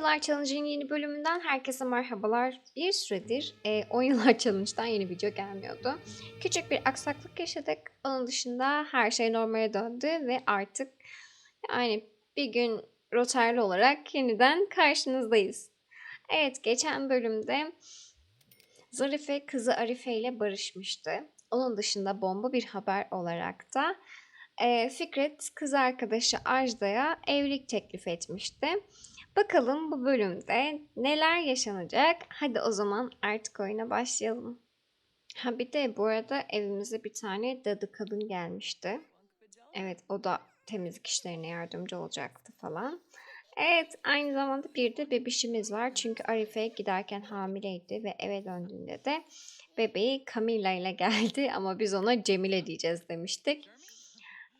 Yıllar Challenge'ın yeni bölümünden herkese merhabalar. Bir süredir e, 10 Yıllar Challenge'dan yeni video gelmiyordu. Küçük bir aksaklık yaşadık. Onun dışında her şey normale döndü ve artık yani bir gün rotarlı olarak yeniden karşınızdayız. Evet geçen bölümde Zarife kızı Arife ile barışmıştı. Onun dışında bomba bir haber olarak da e, Fikret kız arkadaşı Ajda'ya evlilik teklif etmişti. Bakalım bu bölümde neler yaşanacak? Hadi o zaman artık oyuna başlayalım. Ha bir de bu arada evimize bir tane dadı kadın gelmişti. Evet o da temizlik işlerine yardımcı olacaktı falan. Evet aynı zamanda bir de bebişimiz var. Çünkü Arife giderken hamileydi ve eve döndüğünde de bebeği Camilla ile geldi ama biz ona Cemile diyeceğiz demiştik.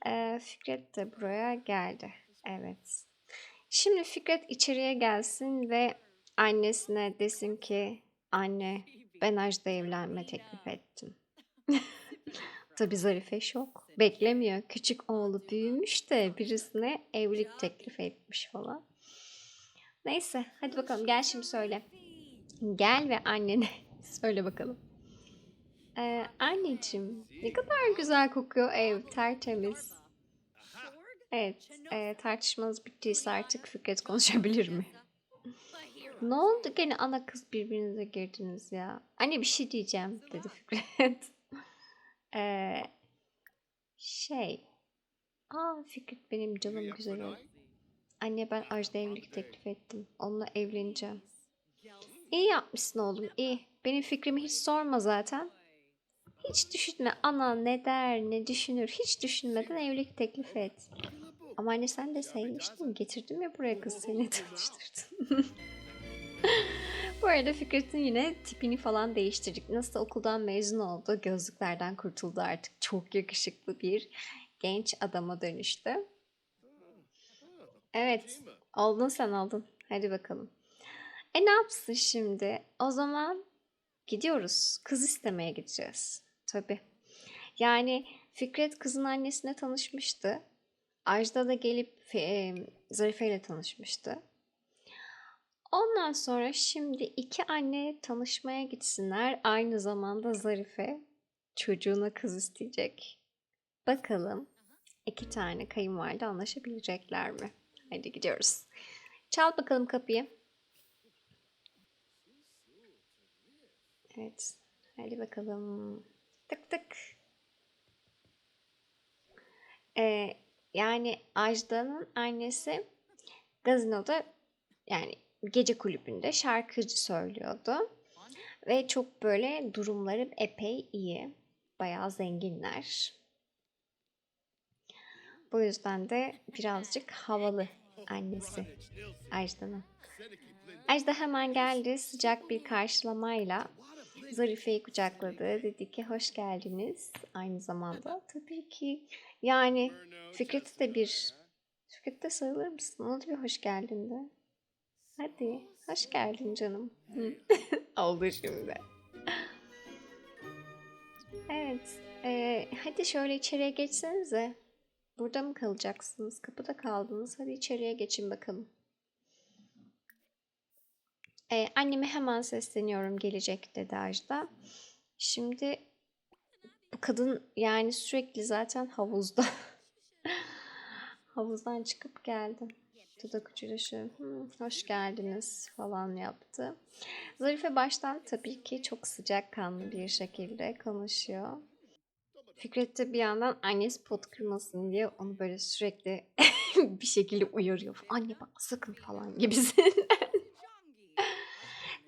Ee, Fikret de buraya geldi. Evet. Şimdi Fikret içeriye gelsin ve annesine desin ki anne ben Ajda evlenme teklif ettim. Tabii Zarife şok. Beklemiyor. Küçük oğlu büyümüş de birisine evlilik teklif etmiş falan. Neyse hadi bakalım gel şimdi söyle. Gel ve annene söyle bakalım. Ee, anneciğim ne kadar güzel kokuyor ev tertemiz. Evet e, tartışmanız bittiyse artık Fikret konuşabilir mi? Ne oldu gene ana kız birbirinize girdiniz ya? Anne bir şey diyeceğim dedi Fikret. Ee, şey. Aa Fikret benim canım güzelim. Anne ben Ajda evlilik teklif ettim. Onunla evleneceğim. İyi yapmışsın oğlum iyi. Benim fikrimi hiç sorma zaten. Hiç düşünme ana ne der ne düşünür. Hiç düşünmeden evlilik teklif et. Ama anne sen de sevmiştin. Getirdim ya buraya kız seni tanıştırdım. Bu arada Fikret'in yine tipini falan değiştirdik. Nasıl okuldan mezun oldu, gözlüklerden kurtuldu artık. Çok yakışıklı bir genç adama dönüştü. Evet, oldun sen oldun. Hadi bakalım. E ne yapsın şimdi? O zaman gidiyoruz. Kız istemeye gideceğiz. Tabii. Yani Fikret kızın annesine tanışmıştı. Ajda da gelip e, Zarife ile tanışmıştı. Ondan sonra şimdi iki anne tanışmaya gitsinler. Aynı zamanda Zarife çocuğuna kız isteyecek. Bakalım iki tane kayınvalide anlaşabilecekler mi? Hadi gidiyoruz. Çal bakalım kapıyı. Evet. Hadi bakalım. Tık tık. Ee, yani Ajda'nın annesi gazinoda yani gece kulübünde şarkıcı söylüyordu. Ve çok böyle durumları epey iyi. Bayağı zenginler. Bu yüzden de birazcık havalı annesi Ajda'nın. Ajda hemen geldi sıcak bir karşılamayla Zarife'yi kucakladı. Dedi ki hoş geldiniz. Aynı zamanda tabii ki yani Fikret'e de bir Fikret'e sarılır mısın? Ona da bir hoş geldin de. Hadi hoş geldin canım. Oldu şimdi. Evet. E, hadi şöyle içeriye geçsenize. Burada mı kalacaksınız? Kapıda kaldınız. Hadi içeriye geçin bakalım. Ee, anneme hemen sesleniyorum gelecek dedi Ajda. Şimdi bu kadın yani sürekli zaten havuzda. Havuzdan çıkıp geldi. Dudak ucuyla şu hoş geldiniz falan yaptı. Zarife baştan tabii ki çok sıcak kanlı bir şekilde konuşuyor. Fikret de bir yandan annesi pot kırmasın diye onu böyle sürekli bir şekilde uyarıyor. Anne bak sakın falan gibisin.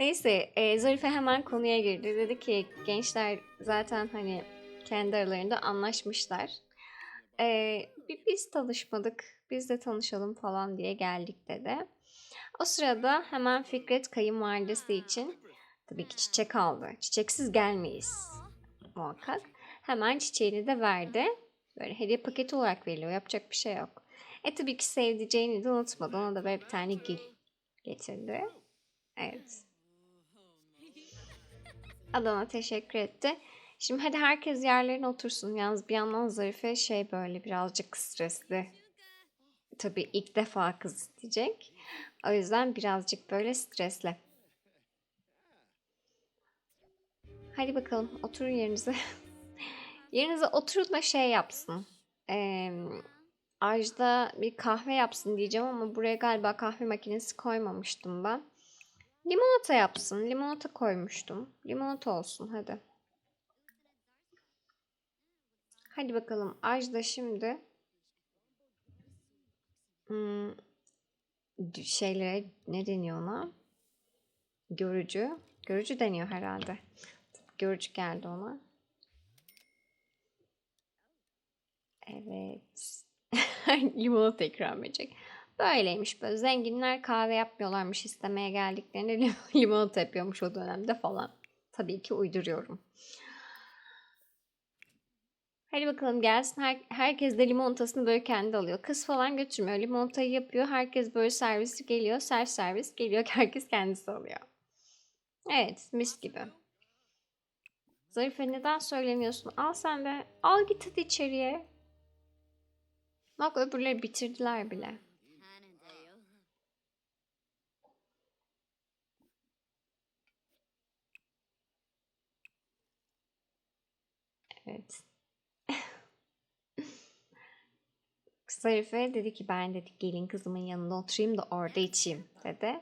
Neyse e, Zarife hemen konuya girdi. Dedi ki gençler zaten hani kendi aralarında anlaşmışlar. E, biz tanışmadık, biz de tanışalım falan diye geldik dedi. O sırada hemen Fikret kayınvalidesi için tabii ki çiçek aldı. Çiçeksiz gelmeyiz muhakkak. Hemen çiçeğini de verdi. Böyle hediye paketi olarak veriliyor. Yapacak bir şey yok. E tabii ki sevdiceğini de unutmadı. Ona da böyle bir tane gül getirdi. Evet. Adana teşekkür etti. Şimdi hadi herkes yerlerine otursun. Yalnız bir yandan Zarife şey böyle birazcık stresli. tabii ilk defa kız isteyecek. O yüzden birazcık böyle stresli. Hadi bakalım oturun yerinize. yerinize oturun da şey yapsın. Ee, Ajda bir kahve yapsın diyeceğim ama buraya galiba kahve makinesi koymamıştım ben. Limonata yapsın. Limonata koymuştum. Limonata olsun hadi. Hadi bakalım Ajda şimdi hmm, şeylere ne deniyor ona? Görücü. Görücü deniyor herhalde. Görücü geldi ona. Evet. Limonata ikram edecek. Böyleymiş böyle. Zenginler kahve yapmıyorlarmış istemeye geldiklerinde lim- limonata yapıyormuş o dönemde falan. Tabii ki uyduruyorum. Hadi bakalım gelsin. Her, herkes de limonatasını böyle kendi alıyor. Kız falan götürmüyor. Limonatayı yapıyor. Herkes böyle servisi geliyor. Self servis geliyor. Herkes kendisi alıyor. Evet mis gibi. Zarife neden söylemiyorsun? Al sen de. Al git hadi içeriye. Bak öbürleri bitirdiler bile. Evet. Zarife dedi ki ben dedi gelin kızımın yanında oturayım da orada içeyim dedi.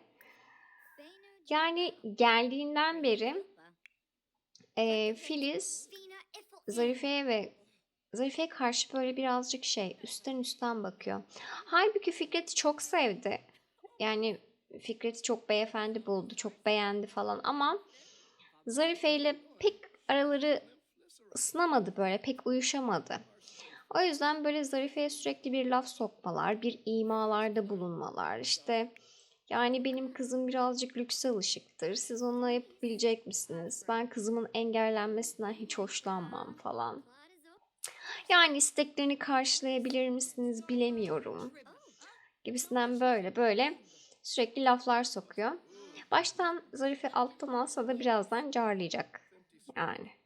Yani geldiğinden beri e, Filiz Zarife'ye ve Zarife'ye karşı böyle birazcık şey üstten üstten bakıyor. Halbuki Fikret'i çok sevdi. Yani Fikret'i çok beyefendi buldu, çok beğendi falan ama Zarife ile pek araları ısınamadı böyle, pek uyuşamadı. O yüzden böyle Zarife'ye sürekli bir laf sokmalar, bir imalarda bulunmalar. İşte yani benim kızım birazcık lükse alışıktır. Siz onunla yapabilecek misiniz? Ben kızımın engellenmesinden hiç hoşlanmam falan. Yani isteklerini karşılayabilir misiniz bilemiyorum. Gibisinden böyle böyle sürekli laflar sokuyor. Baştan Zarife alttan alsa da birazdan carlayacak. Yani.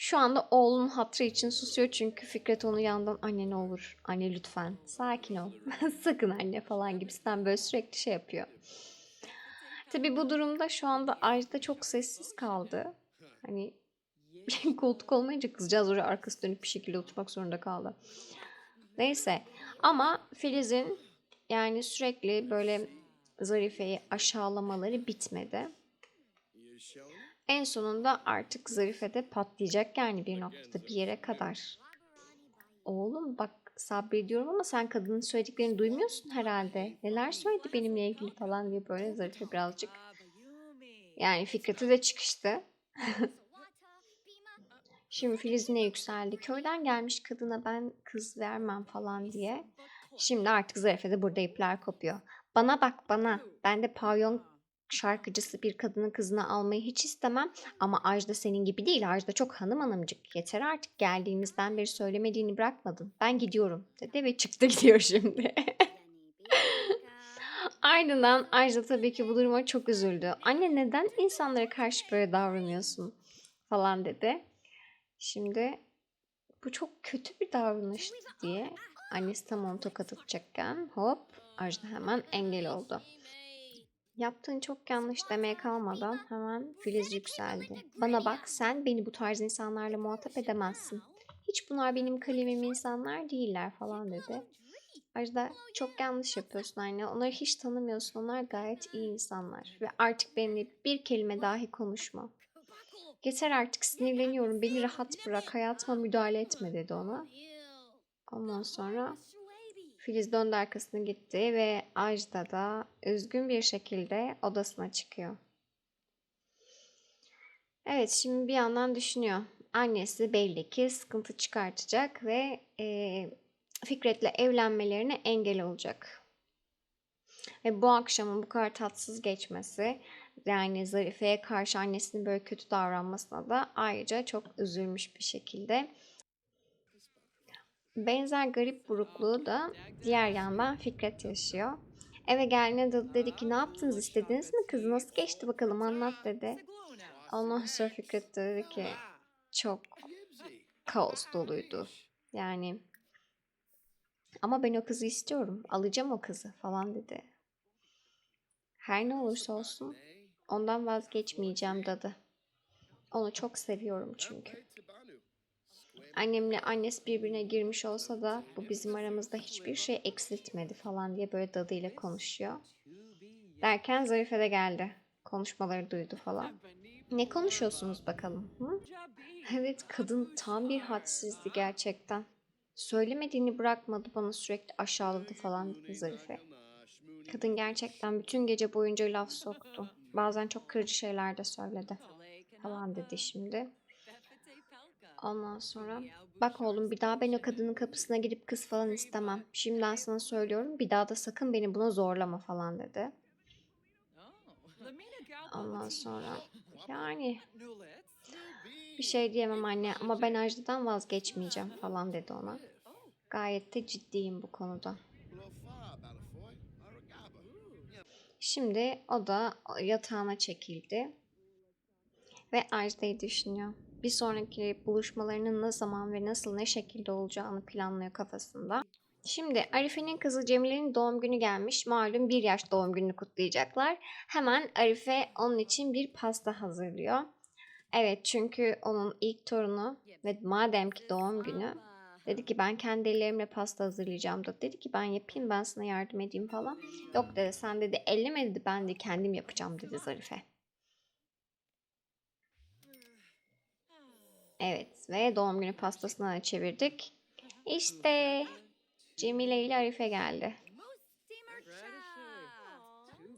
Şu anda oğlunun hatırı için susuyor çünkü Fikret onu yandan anne ne olur anne lütfen sakin ol sakın anne falan gibisinden böyle sürekli şey yapıyor. Tabi bu durumda şu anda Ajda çok sessiz kaldı. Hani koltuk olmayınca kızcağız oraya arkası dönüp bir şekilde oturmak zorunda kaldı. Neyse ama Filiz'in yani sürekli böyle Zarife'yi aşağılamaları bitmedi. En sonunda artık Zarife de patlayacak yani bir noktada bir yere kadar. Oğlum bak sabrediyorum ama sen kadının söylediklerini duymuyorsun herhalde. Neler söyledi benimle ilgili falan diye böyle Zarife birazcık yani Fikret'e de çıkıştı. Şimdi Filiz ne yükseldi? Köyden gelmiş kadına ben kız vermem falan diye. Şimdi artık Zarife'de burada ipler kopuyor. Bana bak bana. Ben de pavyon şarkıcısı bir kadının kızını almayı hiç istemem. Ama Ajda senin gibi değil. Ajda çok hanım hanımcık. Yeter artık geldiğimizden beri söylemediğini bırakmadın. Ben gidiyorum dedi ve çıktı gidiyor şimdi. Ardından Ajda tabii ki bu duruma çok üzüldü. Anne neden insanlara karşı böyle davranıyorsun falan dedi. Şimdi bu çok kötü bir davranıştı diye annesi tam onu tokat atacakken hop Ajda hemen engel oldu. Yaptığın çok yanlış demeye kalmadan hemen Filiz yükseldi. Bana bak sen beni bu tarz insanlarla muhatap edemezsin. Hiç bunlar benim kalemim insanlar değiller falan dedi. Ajda çok yanlış yapıyorsun anne. Onları hiç tanımıyorsun. Onlar gayet iyi insanlar. Ve artık benimle bir kelime dahi konuşma. Yeter artık sinirleniyorum. Beni rahat bırak. Hayatıma müdahale etme dedi ona. Ondan sonra Filiz döndü arkasına gitti ve Ajda da üzgün bir şekilde odasına çıkıyor. Evet şimdi bir yandan düşünüyor. Annesi belli ki sıkıntı çıkartacak ve e, Fikret'le evlenmelerine engel olacak. Ve bu akşamın bu kadar tatsız geçmesi yani Zarife'ye karşı annesinin böyle kötü davranmasına da ayrıca çok üzülmüş bir şekilde. Benzer garip burukluğu da diğer yandan Fikret yaşıyor. Eve geldiğinde de dedi ki ne yaptınız istediniz mi kızı nasıl geçti bakalım anlat dedi. Ondan sonra Fikret de dedi ki çok kaos doluydu. Yani Ama ben o kızı istiyorum. Alacağım o kızı falan dedi. Her ne olursa olsun ondan vazgeçmeyeceğim dadı. Onu çok seviyorum çünkü. Annemle annesi birbirine girmiş olsa da bu bizim aramızda hiçbir şey eksiltmedi falan diye böyle dadıyla konuşuyor. Derken Zarife de geldi. Konuşmaları duydu falan. Ne konuşuyorsunuz bakalım? Hı? Evet kadın tam bir hadsizdi gerçekten. Söylemediğini bırakmadı bana sürekli aşağıladı falan dedi Zarife. Kadın gerçekten bütün gece boyunca laf soktu. Bazen çok kırıcı şeyler de söyledi falan dedi şimdi. Ondan sonra bak oğlum bir daha ben o kadının kapısına gidip kız falan istemem. Şimdiden sana söylüyorum bir daha da sakın beni buna zorlama falan dedi. Ondan sonra yani bir şey diyemem anne ama ben Ajda'dan vazgeçmeyeceğim falan dedi ona. Gayet de ciddiyim bu konuda. Şimdi o da yatağına çekildi. Ve Ajda'yı düşünüyor. Bir sonraki buluşmalarının ne zaman ve nasıl ne şekilde olacağını planlıyor kafasında. Şimdi Arife'nin kızı Cemile'nin doğum günü gelmiş. Malum bir yaş doğum gününü kutlayacaklar. Hemen Arife onun için bir pasta hazırlıyor. Evet çünkü onun ilk torunu ve madem ki doğum günü dedi ki ben kendi ellerimle pasta hazırlayacağım da dedi ki ben yapayım ben sana yardım edeyim falan. Yok dedi sen dedi elleme dedi ben de kendim yapacağım dedi Zarife. Evet ve doğum günü pastasına çevirdik. İşte Cemile ile Arife geldi.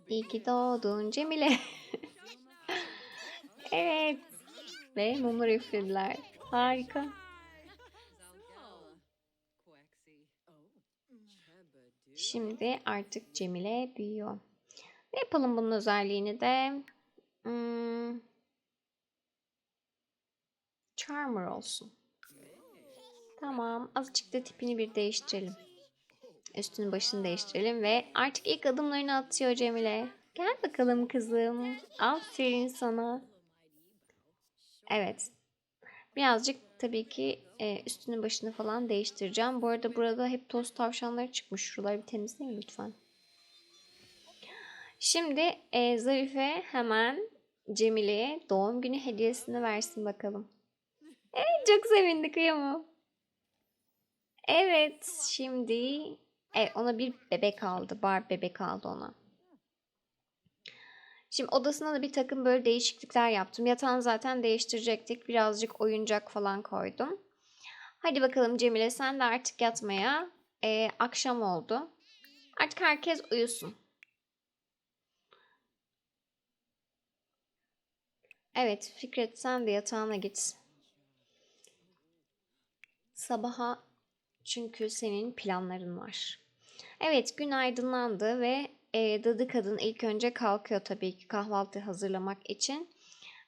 İyi ki doğdun Cemile. evet. Ve mumları üflediler. Harika. Şimdi artık Cemile büyüyor. Ne yapalım bunun özelliğini de? Hmm, Charmer olsun. Tamam. Azıcık da tipini bir değiştirelim. Üstünü başını değiştirelim ve artık ilk adımlarını atıyor Cemile. Gel bakalım kızım. Aferin sana. Evet. Birazcık tabii ki e, üstünü başını falan değiştireceğim. Bu arada burada hep toz tavşanları çıkmış. Şuraları bir temizleyin lütfen. Şimdi e, Zarife hemen Cemile'ye doğum günü hediyesini versin bakalım. Evet çok sevindi kıyamam. Evet şimdi evet, ona bir bebek aldı. Bar bebek aldı ona. Şimdi odasına da bir takım böyle değişiklikler yaptım. Yatağını zaten değiştirecektik. Birazcık oyuncak falan koydum. Hadi bakalım Cemile sen de artık yatmaya. Ee, akşam oldu. Artık herkes uyusun. Evet Fikret sen de yatağına git. Sabaha çünkü senin planların var. Evet gün aydınlandı ve e, dadı kadın ilk önce kalkıyor tabii ki kahvaltı hazırlamak için.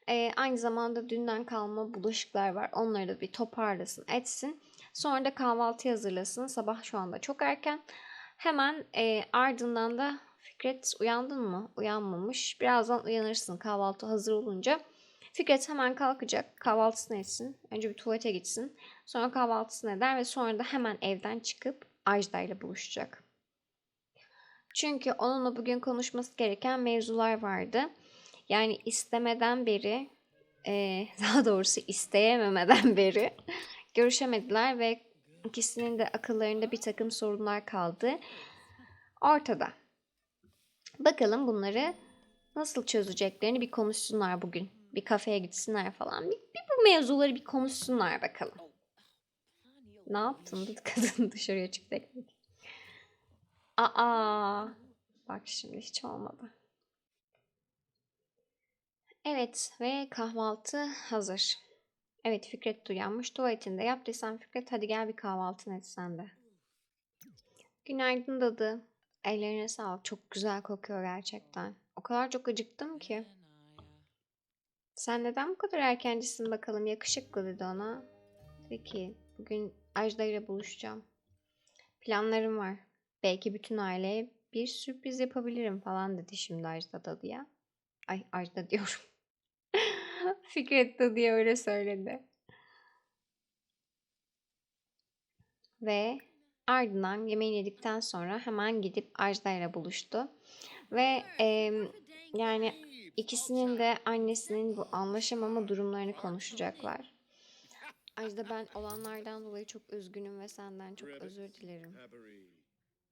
E, aynı zamanda dünden kalma bulaşıklar var. Onları da bir toparlasın etsin. Sonra da kahvaltı hazırlasın. Sabah şu anda çok erken. Hemen e, ardından da Fikret uyandın mı? Uyanmamış. Birazdan uyanırsın kahvaltı hazır olunca. Fikret hemen kalkacak. Kahvaltısını etsin. Önce bir tuvalete gitsin. Sonra kahvaltısını eder ve sonra da hemen evden çıkıp Ajda ile buluşacak. Çünkü onunla bugün konuşması gereken mevzular vardı. Yani istemeden beri, e, daha doğrusu isteyememeden beri görüşemediler ve ikisinin de akıllarında bir takım sorunlar kaldı. Ortada. Bakalım bunları nasıl çözeceklerini bir konuşsunlar bugün. Bir kafeye gitsinler falan. Bir, bir bu mevzuları bir konuşsunlar bakalım. Ne yaptın? Dedi kadın dışarıya çıktı ekmek. Aa, bak şimdi hiç olmadı. Evet ve kahvaltı hazır. Evet Fikret uyanmış. Tuvaletinde yaptıysan Fikret hadi gel bir kahvaltını et sen de. Günaydın dadı. Ellerine sağlık. Çok güzel kokuyor gerçekten. O kadar çok acıktım ki. Sen neden bu kadar erkencisin bakalım yakışıklı dedi ona. Dedi ki bugün Ajda ile buluşacağım. Planlarım var. Belki bütün aileye bir sürpriz yapabilirim falan dedi şimdi Ajda dadıya. Ay Ajda diyorum. Fikret dadıya öyle söyledi. Ve Ardından yemeğini yedikten sonra hemen gidip Ajda ile buluştu. Ve em, yani ikisinin de annesinin bu anlaşamama durumlarını konuşacaklar. Ajda ben olanlardan dolayı çok üzgünüm ve senden çok özür dilerim.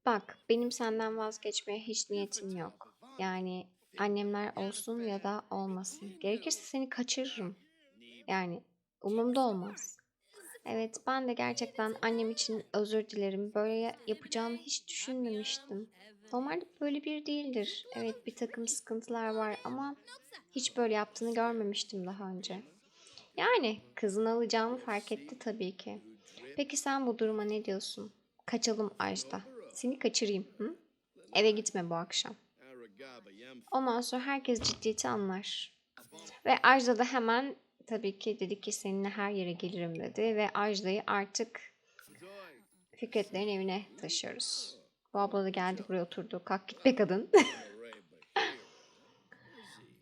Bak benim senden vazgeçmeye hiç niyetim yok. Yani annemler olsun ya da olmasın. Gerekirse seni kaçırırım. Yani umurumda olmaz. Evet ben de gerçekten annem için özür dilerim. Böyle ya- yapacağını hiç düşünmemiştim. Normalde böyle bir değildir. Evet bir takım sıkıntılar var ama hiç böyle yaptığını görmemiştim daha önce. Yani kızını alacağımı fark etti tabii ki. Peki sen bu duruma ne diyorsun? Kaçalım Ajda. Seni kaçırayım. Hı? Eve gitme bu akşam. Ondan sonra herkes ciddiyeti anlar. Ve Ajda da hemen tabii ki dedi ki seninle her yere gelirim dedi. Ve Ajda'yı artık Fikretlerin evine taşıyoruz. Bu abla da geldi buraya oturdu. Kalk git be kadın.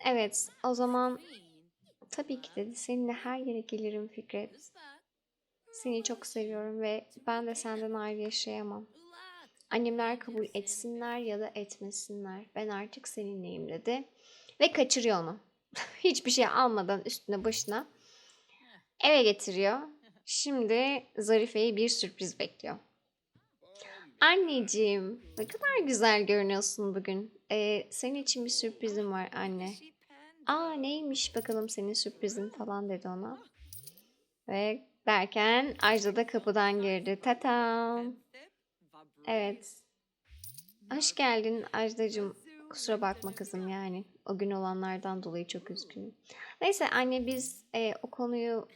evet o zaman tabii ki dedi seninle her yere gelirim Fikret. Seni çok seviyorum ve ben de senden ayrı yaşayamam. Annemler kabul etsinler ya da etmesinler. Ben artık seninleyim dedi. Ve kaçırıyor onu. Hiçbir şey almadan üstüne başına eve getiriyor. Şimdi Zarife'yi bir sürpriz bekliyor. Anneciğim ne kadar güzel görünüyorsun bugün. Ee, senin için bir sürprizim var anne. Aa neymiş bakalım senin sürprizin falan dedi ona. Ve derken Ajda da kapıdan girdi. Tatam. Evet. Hoş geldin Ajdacığım. Kusura bakma kızım yani. O gün olanlardan dolayı çok üzgünüm. Neyse anne biz e, o konuyu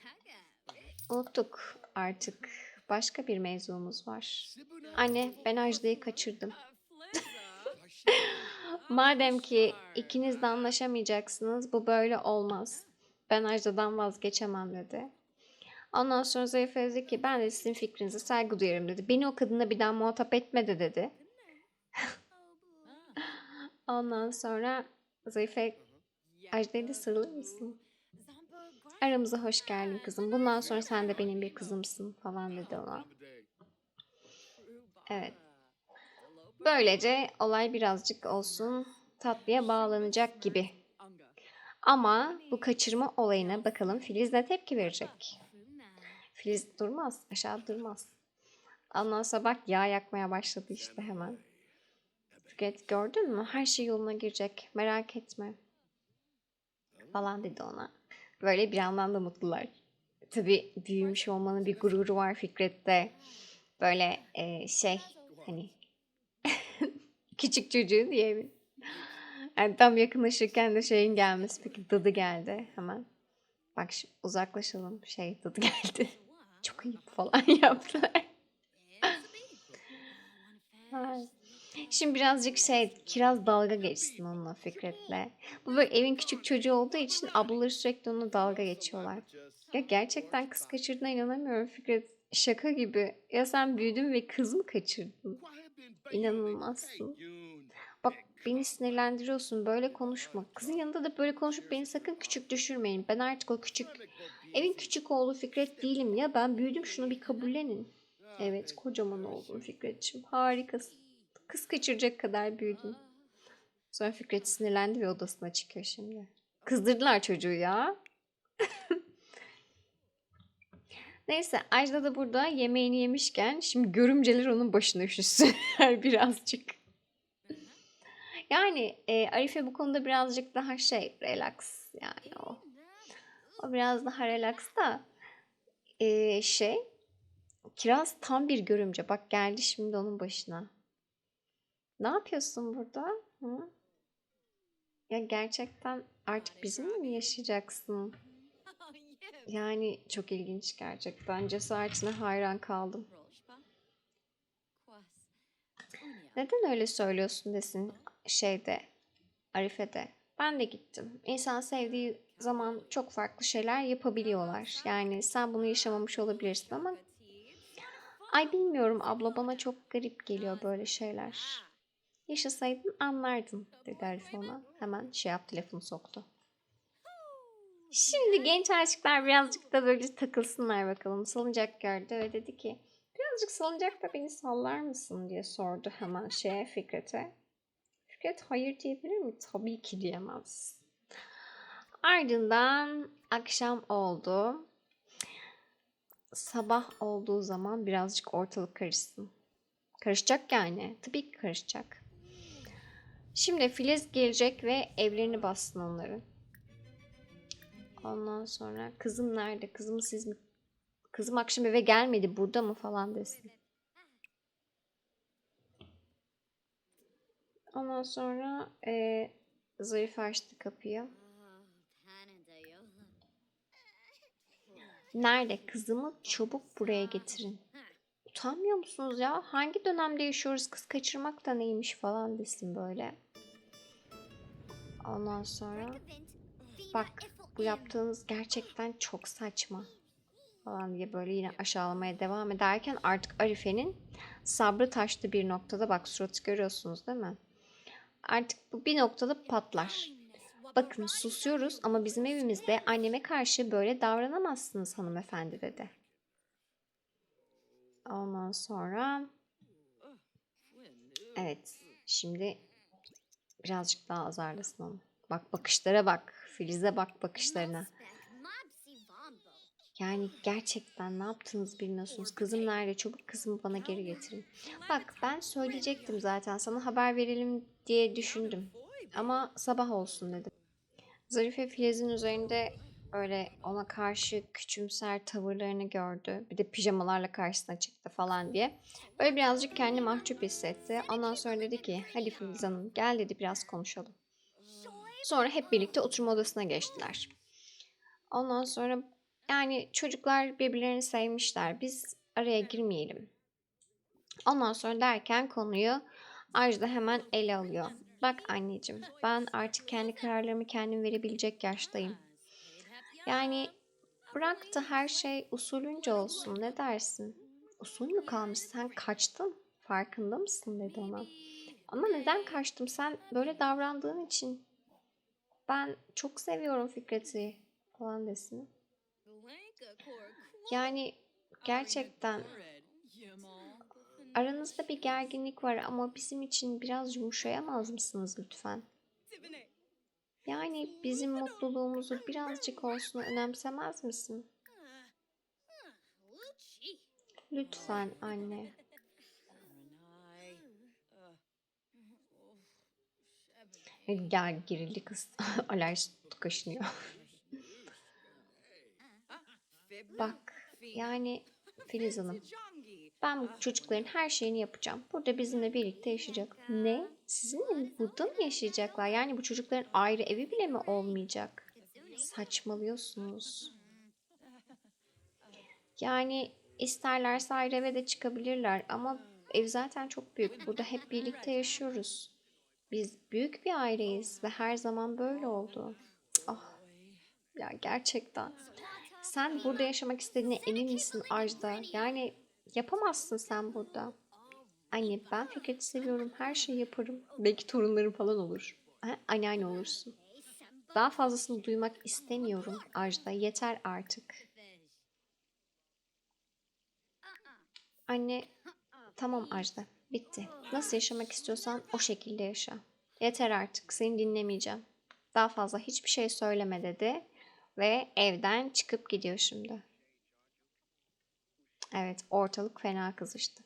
unuttuk artık. Başka bir mevzumuz var. Anne ben Ajda'yı kaçırdım. Madem ki ikiniz de anlaşamayacaksınız bu böyle olmaz. Ben Ajda'dan vazgeçemem dedi. Ondan sonra Zarife dedi ki ben de sizin fikrinize saygı duyarım dedi. Beni o kadınla bir daha muhatap etme de dedi. Ondan sonra Zarife Ajda'ya da sarılır mısın? Aramıza hoş geldin kızım. Bundan sonra sen de benim bir kızımsın falan dedi ona. Evet. Böylece olay birazcık olsun tatlıya bağlanacak gibi. Ama bu kaçırma olayına bakalım Filiz ne tepki verecek? Filiz durmaz, aşağı durmaz. Ondan sonra bak yağ yakmaya başladı işte hemen. Fikret gördün mü? Her şey yoluna girecek. Merak etme. Falan dedi ona. Böyle bir yandan da mutlular. Tabii büyümüş olmanın bir gururu var Fikret'te. Böyle e, şey hani küçük çocuğu diyelim. Yani tam yakınlaşırken de şeyin gelmesi. Peki dadı geldi hemen. Bak uzaklaşalım. Şey dadı geldi. Çok ayıp falan yaptılar. Ay. Şimdi birazcık şey kiraz dalga geçsin onunla Fikret'le. Bu böyle evin küçük çocuğu olduğu için ablaları sürekli onunla dalga geçiyorlar. Ya gerçekten kız kaçırdığına inanamıyorum Fikret. Şaka gibi. Ya sen büyüdün ve kız mı kaçırdın? İnanılmazsın. Bak beni sinirlendiriyorsun. Böyle konuşma. Kızın yanında da böyle konuşup beni sakın küçük düşürmeyin. Ben artık o küçük evin küçük oğlu Fikret değilim ya. Ben büyüdüm şunu bir kabullenin. Evet kocaman oldun Fikret'ciğim. Harikasın. Kız kaçıracak kadar büyüdün. Sonra Fikret sinirlendi ve odasına çıkıyor şimdi. Kızdırdılar çocuğu ya. Neyse Ajda da burada yemeğini yemişken şimdi görümceler onun başına üşüsünler birazcık. Yani e, Arife bu konuda birazcık daha şey relax yani o. O biraz daha relax da e, şey Kiraz tam bir görümce. Bak geldi şimdi onun başına. Ne yapıyorsun burada? Hı? Ya gerçekten artık bizimle mi yaşayacaksın? Yani çok ilginç gerçekten. Cesaretine hayran kaldım. Neden öyle söylüyorsun desin şeyde, Arife'de. Ben de gittim. İnsan sevdiği zaman çok farklı şeyler yapabiliyorlar. Yani sen bunu yaşamamış olabilirsin ama ay bilmiyorum abla bana çok garip geliyor böyle şeyler. Yaşasaydın anlardın dedi Arife ona. Hemen şey yaptı lafını soktu. Şimdi genç aşıklar birazcık da böyle takılsınlar bakalım. Salıncak gördü ve dedi ki biraz birazcık salıncakta beni sallar mısın diye sordu hemen şeye Fikret'e. Fikret hayır diyebilir mi? Tabii ki diyemez. Ardından akşam oldu. Sabah olduğu zaman birazcık ortalık karışsın. Karışacak yani. Tabii ki karışacak. Şimdi Filiz gelecek ve evlerini bassın onların. Ondan sonra kızım nerede? Kızımı siz mi? Kızım akşam eve gelmedi burada mı falan desin. Ondan sonra eee Zarife açtı kapıyı. Nerede? Kızımı çabuk buraya getirin. Utanmıyor musunuz ya? Hangi dönemde yaşıyoruz? Kız kaçırmak da neymiş falan desin böyle. Ondan sonra bak bu yaptığınız gerçekten çok saçma falan diye böyle yine aşağılamaya devam ederken artık Arife'nin sabrı taştı bir noktada. Bak suratı görüyorsunuz değil mi? Artık bu bir noktada patlar. Bakın susuyoruz ama bizim evimizde anneme karşı böyle davranamazsınız hanımefendi dedi. Ondan sonra evet şimdi birazcık daha azarlasın onu. Bak bakışlara bak. Filiz'e bak bakışlarına. Yani gerçekten ne yaptığınızı bilmiyorsunuz. Kızım nerede? Çabuk kızımı bana geri getirin. Bak ben söyleyecektim zaten. Sana haber verelim diye düşündüm. Ama sabah olsun dedim. Zarife Filiz'in üzerinde öyle ona karşı küçümser tavırlarını gördü. Bir de pijamalarla karşısına çıktı falan diye. Böyle birazcık kendini mahcup hissetti. Ondan sonra dedi ki hadi Filiz Hanım gel dedi biraz konuşalım. Sonra hep birlikte oturma odasına geçtiler. Ondan sonra yani çocuklar birbirlerini sevmişler. Biz araya girmeyelim. Ondan sonra derken konuyu Ajda hemen ele alıyor. Bak anneciğim ben artık kendi kararlarımı kendim verebilecek yaştayım. Yani bırak da her şey usulünce olsun ne dersin? Usul mü kalmış sen kaçtın farkında mısın dedi ona. Ama neden kaçtım sen böyle davrandığın için. Ben çok seviyorum Fikret'i falan desin. Yani gerçekten aranızda bir gerginlik var ama bizim için biraz yumuşayamaz mısınız lütfen? Yani bizim mutluluğumuzu birazcık olsun önemsemez misin? Lütfen anne. Gel gerildi kız. Alerjisi kaşınıyor. Bak yani Filiz Hanım ben bu çocukların her şeyini yapacağım. Burada bizimle birlikte yaşayacak. Ne? Sizinle mi? Burada mı yaşayacaklar? Yani bu çocukların ayrı evi bile mi olmayacak? Saçmalıyorsunuz. Yani isterlerse ayrı eve de çıkabilirler ama ev zaten çok büyük. Burada hep birlikte yaşıyoruz. Biz büyük bir aileyiz ve her zaman böyle oldu. Ah, ya gerçekten. Sen burada yaşamak istediğine emin misin Ajda? Yani yapamazsın sen burada. Anne ben Fikret'i seviyorum. Her şeyi yaparım. Belki torunlarım falan olur. Anneanne olursun. Daha fazlasını duymak istemiyorum Ajda. Yeter artık. Anne tamam Ajda. Bitti. Nasıl yaşamak istiyorsan o şekilde yaşa. Yeter artık. Seni dinlemeyeceğim. Daha fazla hiçbir şey söyleme dedi. Ve evden çıkıp gidiyor şimdi. Evet ortalık fena kızıştı.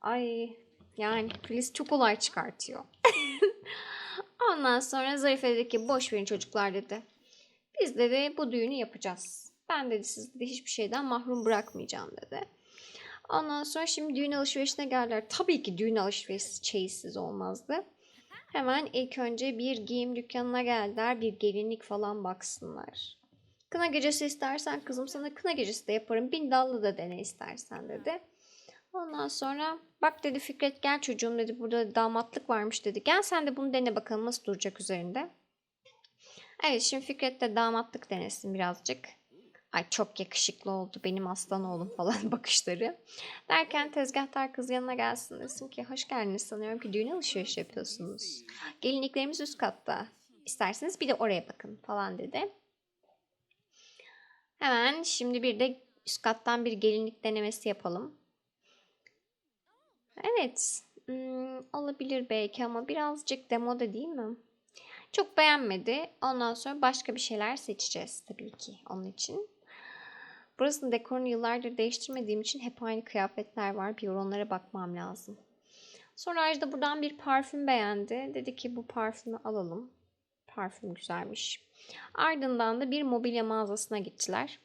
Ay yani Filiz çok olay çıkartıyor. Ondan sonra Zarife dedi ki boş verin çocuklar dedi. Biz dedi bu düğünü yapacağız. Ben dedi sizi dedi, hiçbir şeyden mahrum bırakmayacağım dedi. Ondan sonra şimdi düğün alışverişine geldiler. Tabii ki düğün alışverişi çeyizsiz olmazdı. Hemen ilk önce bir giyim dükkanına geldiler. Bir gelinlik falan baksınlar. Kına gecesi istersen kızım sana kına gecesi de yaparım. Bin dallı da dene istersen dedi. Ondan sonra bak dedi Fikret gel çocuğum dedi burada damatlık varmış dedi. Gel sen de bunu dene bakalım nasıl duracak üzerinde. Evet şimdi Fikret de damatlık denesin birazcık. Ay çok yakışıklı oldu benim aslan oğlum falan bakışları. Derken tezgahtar kız yanına gelsin desin ki hoş geldiniz sanıyorum ki düğün alışveriş yapıyorsunuz. Gelinliklerimiz üst katta. İsterseniz bir de oraya bakın falan dedi. Hemen şimdi bir de üst kattan bir gelinlik denemesi yapalım. evet. Hmm, olabilir belki ama birazcık demode değil mi? Çok beğenmedi. Ondan sonra başka bir şeyler seçeceğiz tabii ki onun için. Burasının dekorunu yıllardır değiştirmediğim için hep aynı kıyafetler var. Bir onlara bakmam lazım. Sonra Ajda buradan bir parfüm beğendi. Dedi ki bu parfümü alalım. Parfüm güzelmiş. Ardından da bir mobilya mağazasına gittiler.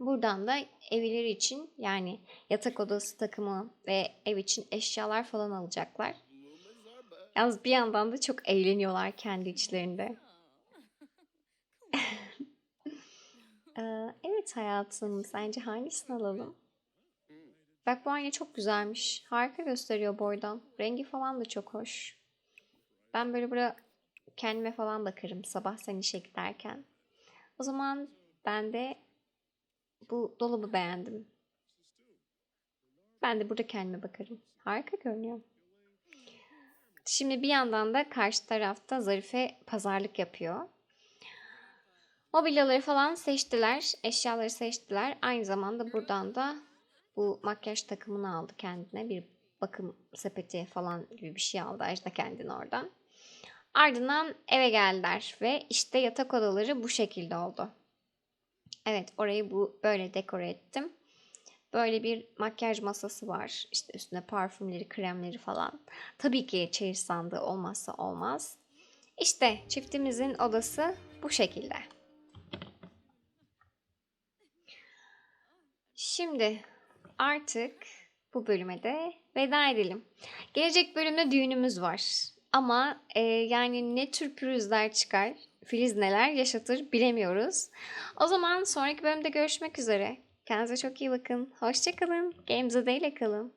Buradan da evleri için yani yatak odası takımı ve ev için eşyalar falan alacaklar. Yalnız bir yandan da çok eğleniyorlar kendi içlerinde. Ee, evet hayatım, sence hangisini alalım? Bak bu ayna çok güzelmiş. Harika gösteriyor boydan. Rengi falan da çok hoş. Ben böyle buraya kendime falan bakarım sabah sen işe giderken. O zaman ben de bu dolabı beğendim. Ben de burada kendime bakarım. Harika görünüyor. Şimdi bir yandan da karşı tarafta Zarife pazarlık yapıyor. Mobilyaları falan seçtiler, eşyaları seçtiler. Aynı zamanda buradan da bu makyaj takımını aldı kendine. Bir bakım sepeti falan gibi bir şey aldı Ajda kendine oradan. Ardından eve geldiler ve işte yatak odaları bu şekilde oldu. Evet orayı bu böyle dekore ettim. Böyle bir makyaj masası var. İşte üstüne parfümleri, kremleri falan. Tabii ki çeyiz sandığı olmazsa olmaz. İşte çiftimizin odası bu şekilde. Şimdi artık bu bölüme de veda edelim. Gelecek bölümde düğünümüz var. Ama e, yani ne tür pürüzler çıkar, Filiz neler yaşatır bilemiyoruz. O zaman sonraki bölümde görüşmek üzere. Kendinize çok iyi bakın. Hoşçakalın. Gamezadeyle kalın.